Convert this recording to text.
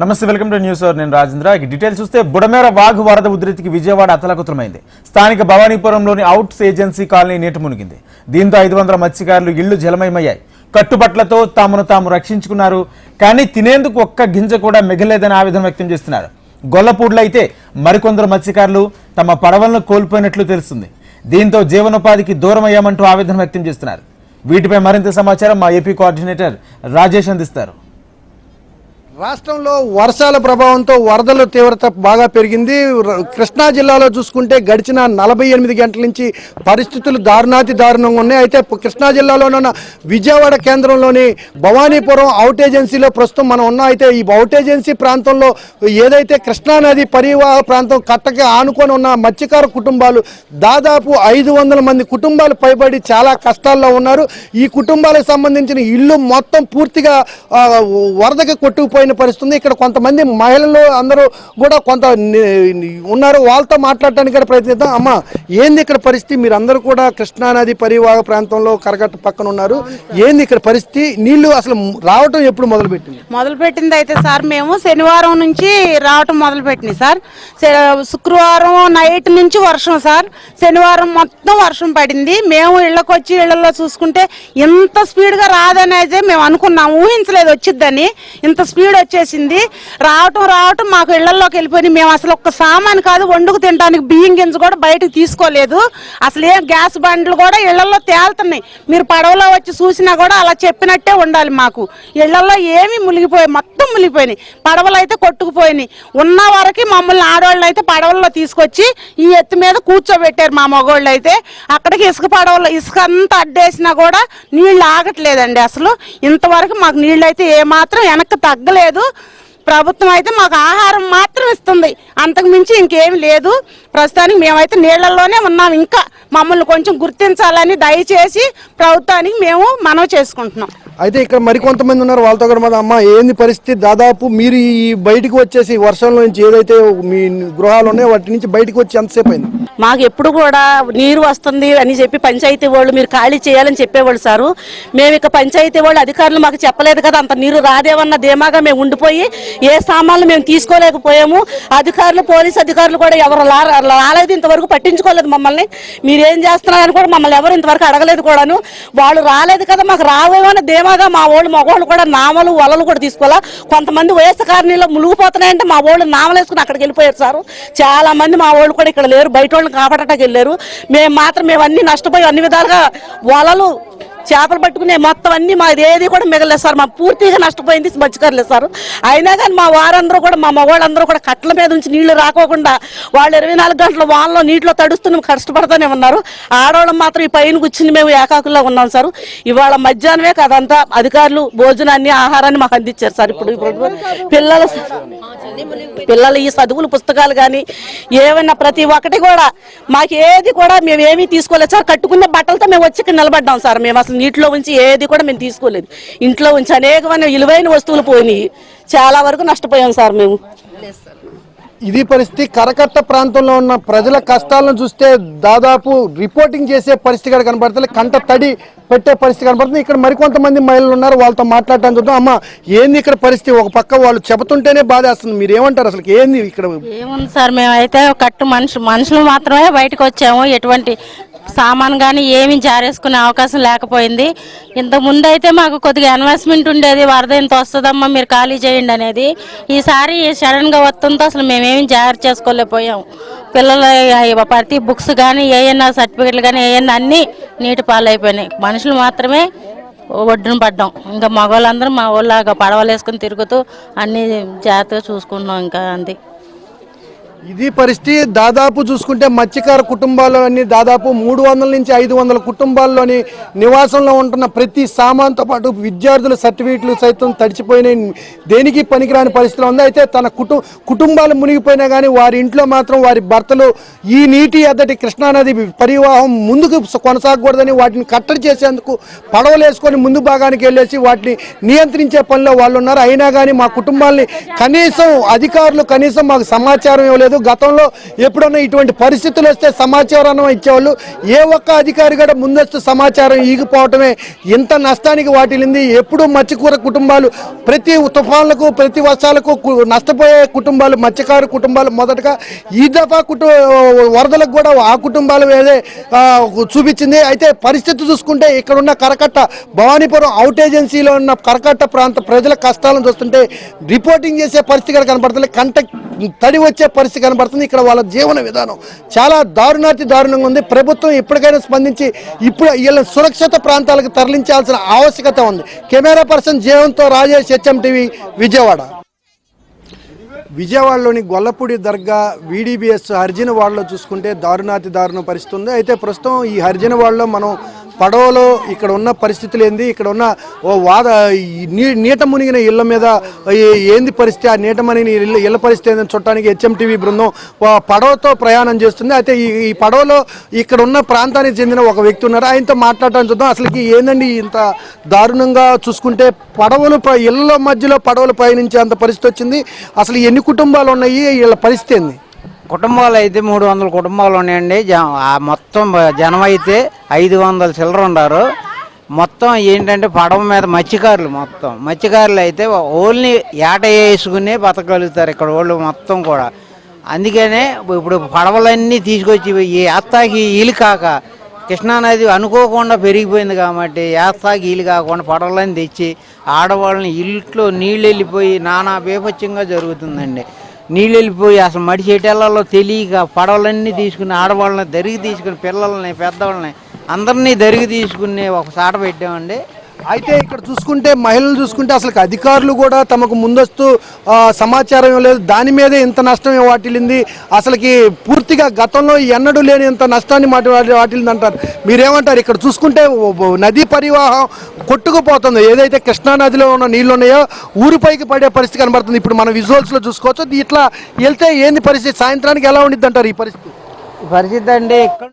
నమస్తే welcome to news నేను రాజేంద్ర. ఇక డీటెయిల్స్ చూస్తే బుడమేర వాఘు వరద ఉధృతికి విజయవాడ అతలకుతమైంది స్థానిక భవానీపురంలోని అవుట్స్ ఏజెన్సీ కాలనీ నీట మునిగింది. దీంతో ఐదు వందల మత్స్యకారులు ఇళ్ళు జలమయమయ్యాయి. కట్టుబట్లతో తామును తాము రక్షించుకున్నారు. కానీ తినేందుకు ఒక్క గింజ కూడా మిగలేదని ఆవేదన వ్యక్తం చేస్తున్నారు. గొల్లపూడ్లో అయితే మరికొందరు మత్స్యకారులు తమ పడవలను కోల్పోయినట్లు తెలుస్తుంది. దీంతో జీవనోపాధికి దూరమయ్యామంటూ ఆవేదన వ్యక్తం చేస్తున్నారు. వీటిపై మరింత సమాచారం మా ఏపీ కోఆర్డినేటర్ రాజేష్ అందిస్తారు. రాష్ట్రంలో వర్షాల ప్రభావంతో వరదల తీవ్రత బాగా పెరిగింది. కృష్ణా జిల్లాలో చూసుకుంటే గడిచిన నలభై ఎనిమిది గంటల నుంచి పరిస్థితులు దారుణాతి దారుణంగా ఉన్నాయి. అయితే కృష్ణా జిల్లాలోనున్న విజయవాడ కేంద్రంలోని భవానీపురం అవుట్ ఏజెన్సీలో ప్రస్తుతం మనం ఉన్నాం. అయితే ఈ అవుట్ ఏజెన్సీ ప్రాంతంలో ఏదైతే కృష్ణా నది పరివాహ ప్రాంతం కట్టకి ఆనుకొని ఉన్న మత్స్యకార కుటుంబాలు దాదాపు ఐదు వందల మంది కుటుంబాలు పైబడి చాలా కష్టాల్లో ఉన్నారు. ఈ కుటుంబాలకు సంబంధించిన ఇల్లు మొత్తం పూర్తిగా వరదకి కొట్టుకుపోయి పరిస్థితి ఉంది. ఇక్కడ కొంతమంది మహిళలు అందరూ కూడా కొంత ఉన్నారు. వాళ్ళతో మాట్లాడటానికి కూడా ప్రయత్నిద్దాం. అమ్మ ఏంది ఇక్కడ పరిస్థితి? మీరు అందరూ కూడా కృష్ణానది పరివాహ ప్రాంతంలో కరగట్ట పక్కన ఉన్నారు. ఏంది ఇక్కడ పరిస్థితి? నీళ్ళు అసలు రావటం ఎప్పుడు మొదలుపెట్టింది? మొదలు పెట్టింది అయితే సార్ మేము శనివారం నుంచి రావటం మొదలు పెట్టింది సార్ శుక్రవారం నైట్ నుంచి వర్షం సార్. శనివారం మొత్తం వర్షం పడింది. మేము ఇళ్ళకి వచ్చి ఇళ్ళలో చూసుకుంటే ఇంత స్పీడ్గా రాదనేది మేము అనుకున్నాం. ఊహించలేదు వచ్చిద్దని. ఇంత స్పీడ్ వచ్చేసింది. రావటం రావటం మాకు ఇళ్ళలోకి వెళ్ళిపోయి మేము అసలు ఒక్క సామాన్ కాదు వండుకు తినడానికి బియ్యం గింజ కూడా బయటకు తీసుకోలేదు. అసలు ఏం గ్యాస్ బండ్లు కూడా ఇళ్ళలో తేలుతున్నాయి. మీరు పడవలో వచ్చి చూసినా కూడా అలా చెప్పినట్టే ఉండాలి మాకు. ఇళ్ళలో ఏమీ మునిగిపోయి మొత్తం మునిగిపోయినాయి. పడవలు అయితే కొట్టుకుపోయినాయి. ఉన్న వరకు మమ్మల్ని ఆడవాళ్ళు అయితే పడవల్లో తీసుకొచ్చి ఈ ఎత్తు మీద కూర్చోబెట్టారు మా మగవాళ్ళు అయితే. అక్కడికి ఇసుక పడవలో ఇసుక అంతా అడ్డేసినా కూడా నీళ్ళు ఆగట్లేదండి అసలు. ఇంతవరకు మాకు నీళ్ళు అయితే ఏమాత్రం వెనక్కి తగ్గలేదు. లేదు. ప్రభుత్వం అయితే మాకు ఆహారం మాత్రం ఇస్తుంది. అంతకు మించి ఇంకేమి లేదు. ప్రస్తుతానికి మేమైతే నీళ్ళలోనే ఉన్నాం. ఇంకా మమ్మల్ని కొంచెం గుర్తించాలని దయచేసి ప్రభుత్వానికి మేము మనవి చేసుకుంటున్నాం. అయితే ఇక్కడ మరికొంతమంది ఉన్నారు. వాళ్ళతో కూడా మన అమ్మ ఏంది పరిస్థితి? దాదాపు మీరు ఈ బయటికి వచ్చేసి వర్షంలో నుంచి ఏదైతే మీ గృహాలు ఉన్నాయో వాటి నుంచి బయటకు వచ్చి ఎంతసేపు అయింది? మాకు ఎప్పుడు కూడా నీరు వస్తుంది అని చెప్పి పంచాయతీ వాళ్ళు మీరు ఖాళీ చేయాలని చెప్పేవాళ్ళు సారు. మేము ఇక పంచాయతీ వాళ్ళు అధికారులు మాకు చెప్పలేదు కదా అంత నీరు రాదేమన్న ధీమాగా మేము ఉండిపోయి ఏ సామాన్లు మేము తీసుకోలేకపోయాము. అధికారులు పోలీస్ అధికారులు కూడా ఎవరు లా- రాలేదు ఇంతవరకు పట్టించుకోలేదు మమ్మల్ని. మీరేం చేస్తున్నారని కూడా మమ్మల్ని ఎవరు ఇంతవరకు అడగలేదు కూడాను. వాళ్ళు రాలేదు కదా మాకు రావేమన్న ధీమాగా మా వాళ్ళు మగవాళ్ళు కూడా నామలు వలలు కూడా తీసుకోవాలా. కొంతమంది వయస్సు కారణంలో మునిగిపోతున్నాయంటే మా వాళ్ళు నామలు వేసుకుని అక్కడికి వెళ్ళిపోయారు సారు. చాలా మంది మా వాళ్ళు కూడా ఇక్కడ లేరు బయట కాపాడటానికి వెళ్ళారు. మేము మాత్రం మేము అన్ని నష్టపోయి అన్ని విధాలుగా వలలు చేపలు పట్టుకునే మొత్తం అన్ని మాది ఏది కూడా మిగలేదు సార్. మా పూర్తిగా నష్టపోయింది మత్స్యకారులు సార్. అయినా కానీ మా వారందరూ కూడా మా మగవాళ్ళందరూ కూడా కట్టల మీద నుంచి నీళ్ళు రాకోకుండా వాళ్ళు ఇరవై నాలుగు గంటల వానలో నీటిలో తడుస్తూ కష్టపడుతూనే ఉన్నారు. ఆడవాళ్ళం మాత్రం ఈ పైన కూర్చుని మేము ఏకాకుల్లో ఉన్నాం సార్. ఇవాళ మధ్యాహ్నమే కదంతా అధికారులు భోజనాన్ని ఆహారాన్ని మాకు అందించారు సార్. ఇప్పుడు ఇప్పుడు పిల్లల పిల్లలు ఈ చదువులు పుస్తకాలు కానీ ఏమైనా ప్రతి ఒక్కటి కూడా మాకు ఏది కూడా మేము ఏమీ తీసుకోలేదు సార్. కట్టుకున్న బట్టలతో మేము వచ్చి నిలబడ్డాం సార్. మేము అసలు నీటిలో ఉంచి ఏది కూడా మేము తీసుకోలేదు. ఇంట్లో ఉంచి అనేకమైన విలువైన వస్తువులు పోయినాయి. చాలా వరకు నష్టపోయాం సార్ మేము. ఇది పరిస్థితి కరకట్ట ప్రాంతంలో ఉన్న ప్రజల కష్టాలను చూస్తే దాదాపు రిపోర్టింగ్ చేసే పరిస్థితి కూడా కనబడుతుంది కంట తడి పెట్టే పరిస్థితి కనబడుతుంది. ఇక్కడ మరికొంతమంది మహిళలు ఉన్నారు. వాళ్ళతో మాట్లాడటానికి చూద్దాం. అమ్మ ఏంది ఇక్కడ పరిస్థితి? ఒక పక్క వాళ్ళు చెబుతుంటేనే బాధేస్తుంది. మీరు ఏమంటారు అసలు ఏంది ఇక్కడ? ఏముంది సార్ మేమైతే కట్టు మనుషు మనుషులు మాత్రమే బయటకు వచ్చాము. ఎటువంటి సామాన్ కానీ ఏమీ జారేసుకునే అవకాశం లేకపోయింది. ఇంతకుముందు అయితే మాకు కొద్దిగా ఇన్వెస్ట్మెంట్ ఉండేది వరద ఇంత వస్తుందమ్మా మీరు ఖాళీ చేయండి అనేది. ఈసారి సడన్గా వస్తుందో అసలు మేమేమి జారీ చేసుకోలేకపోయాం. పిల్లల ప్రతి బుక్స్ కానీ ఏఎన్నా సర్టిఫికెట్లు కానీ ఏఎన్నా అన్నీ నీటి పాలైపోయినాయి. మనుషులు మాత్రమే ఒడ్డున పడ్డాం. ఇంకా మగవాళ్ళందరూ మా వాళ్ళ పడవలు వేసుకుని తిరుగుతూ అన్నీ జాగ్రత్తగా చూసుకున్నాం ఇంకా అంది. ఇది పరిస్థితి దాదాపు చూసుకుంటే మత్స్యకార కుటుంబాలు దాదాపు మూడు వందల నుంచి ఐదు వందల కుటుంబాల్లోని నివాసంలో ఉంటున్న ప్రతి సామాన్తో పాటు విద్యార్థుల సర్టిఫికేట్లు సైతం తడిచిపోయిన దేనికి పనికిరాని పరిస్థితిలో ఉంది. అయితే తన కుటు కుటుంబాలు మునిగిపోయినా కానీ వారి ఇంట్లో మాత్రం వారి భర్తలు ఈ నీటి అద్దటి కృష్ణానది పరివాహం ముందుకు కొనసాగకూడదని వాటిని కట్టడి చేసేందుకు పడవలు వేసుకొని ముందు భాగానికి వెళ్ళేసి వాటిని నియంత్రించే పనిలో వాళ్ళు ఉన్నారు అయినా కానీ మా కుటుంబాల్ని కనీసం అధికారులు కనీసం మాకు సమాచారం ఇవ్వలేదు. లేదు గతంలో ఎప్పుడన్నా ఇటువంటి పరిస్థితులు వస్తే సమాచారం ఇచ్చేవాళ్ళు ఏ ఒక్క అధికారి కూడా ముందస్తు సమాచారం ఈగిపోవటమే ఇంత నష్టానికి వాటిల్లింది. ఎప్పుడు మత్స్యకూర కుటుంబాలు ప్రతి తుఫాన్లకు ప్రతి వర్షాలకు నష్టపోయే కుటుంబాలు మత్స్యకారు కుటుంబాలు మొదటగా ఈ దఫా కుటు వరదలకు కూడా ఆ కుటుంబాలు వేరే చూపించింది. అయితే పరిస్థితి చూసుకుంటే ఇక్కడ ఉన్న కరకట్ట భవానీపురం అవుట్ ఏజెన్సీలో ఉన్న కరకట్ట ప్రాంత ప్రజల కష్టాలను చూస్తుంటే రిపోర్టింగ్ చేసే పరిస్థితి కనబడుతుంది కంట తడి వచ్చే పరిస్థితి కనబడుతుంది. ఇక్కడ వాళ్ళ జీవన విధానం చాలా దారుణాతి దారుణంగా ఉంది. ప్రభుత్వం ఇప్పటికైనా స్పందించి ఇప్పుడు వీళ్ళని సురక్షిత ప్రాంతాలకు తరలించాల్సిన ఆవశ్యకత ఉంది. కెమెరా పర్సన్ జీవంతో రాజేష్ హెచ్ఎం టీవీ విజయవాడ. విజయవాడలోని గొల్లపూడి దర్గా వీడిబిఎస్ హరిజనవాడలో చూసుకుంటే దారుణాతి దారుణ పరిస్థితి ఉంది. అయితే ప్రస్తుతం ఈ హరిజనవాడలో మనం పడవలో ఇక్కడ ఉన్న పరిస్థితులు ఏంది? ఇక్కడ ఉన్న ఓ వాద నీ నీట మునిగిన ఇళ్ళ మీద ఏంది పరిస్థితి? ఆ నీట మునిగిన ఇళ్ళ ఇళ్ళ పరిస్థితి ఏందని చూడటానికి హెచ్ఎంటీవీ బృందం పడవతో ప్రయాణం చేస్తుంది. అయితే ఈ పడవలో ఇక్కడ ఉన్న ప్రాంతానికి చెందిన ఒక వ్యక్తి ఉన్నారు ఆయనతో మాట్లాడటానికి చూద్దాం. అసలుకి ఏందండి ఇంత దారుణంగా చూసుకుంటే పడవలు ఇళ్ళ మధ్యలో పడవలు పయనించే అంత పరిస్థితి వచ్చింది. అసలు ఎన్ని కుటుంబాలు ఉన్నాయి? వీళ్ళ పరిస్థితి ఏంది? కుటుంబాలు అయితే మూడు వందల కుటుంబాలు ఉన్నాయండి. జ మొత్తం జనం అయితే ఐదు వందల చిల్లర ఉన్నారు. మొత్తం ఏంటంటే పడవ మీద మత్స్యకారులు మొత్తం. మత్స్యకారులు అయితే ఓన్లీ ఏట వేసుకునే బతకగలుగుతారు ఇక్కడ వాళ్ళు మొత్తం కూడా. అందుకనే ఇప్పుడు పడవలన్నీ తీసుకొచ్చి ఈ ఏత్తాకి ఈలు కాక కృష్ణానది అనుకోకుండా పెరిగిపోయింది కాబట్టి ఏత్తాకి ఈలు కాకుండా పడవలన్నీ తెచ్చి ఆడవాళ్ళని ఇంట్లో నీళ్ళు వెళ్ళిపోయి నానా బీభత్సంగా జరుగుతుందండి. నీళ్ళు వెళ్ళిపోయి అసలు మడిచేటెళ్ళలో తెలియక పడవలన్నీ తీసుకుని ఆడవాళ్ళని దరిగి తీసుకుని పిల్లల్ని పెద్దవాళ్ళని అందరినీ దరిగి తీసుకుని ఒక సాట పెట్టామండి. అయితే ఇక్కడ చూసుకుంటే మహిళలు చూసుకుంటే అసలు అధికారులు కూడా తమకు ముందస్తు సమాచారం లేదు. దాని మీదే ఇంత నష్టం వాటిల్లింది? అసలుకి పూర్తిగా గతంలో ఎన్నడూ లేని ఇంత నష్టాన్ని మాటి వాటిల్లింది అంటారు మీరేమంటారు? ఇక్కడ చూసుకుంటే నదీ పరివాహం కొట్టుకుపోతుంది. ఏదైతే కృష్ణా నదిలో ఉన్న నీళ్ళు ఉన్నాయో ఊరిపైకి పడే పరిస్థితి కనబడుతుంది. ఇప్పుడు మనం విజువల్స్లో చూసుకోవచ్చు. ఇట్లా వెళ్తే ఏంది పరిస్థితి? సాయంత్రానికి ఎలా ఉండిద్ది అంటారు ఈ పరిస్థితి? పరిస్థితి అండి ఇక్కడ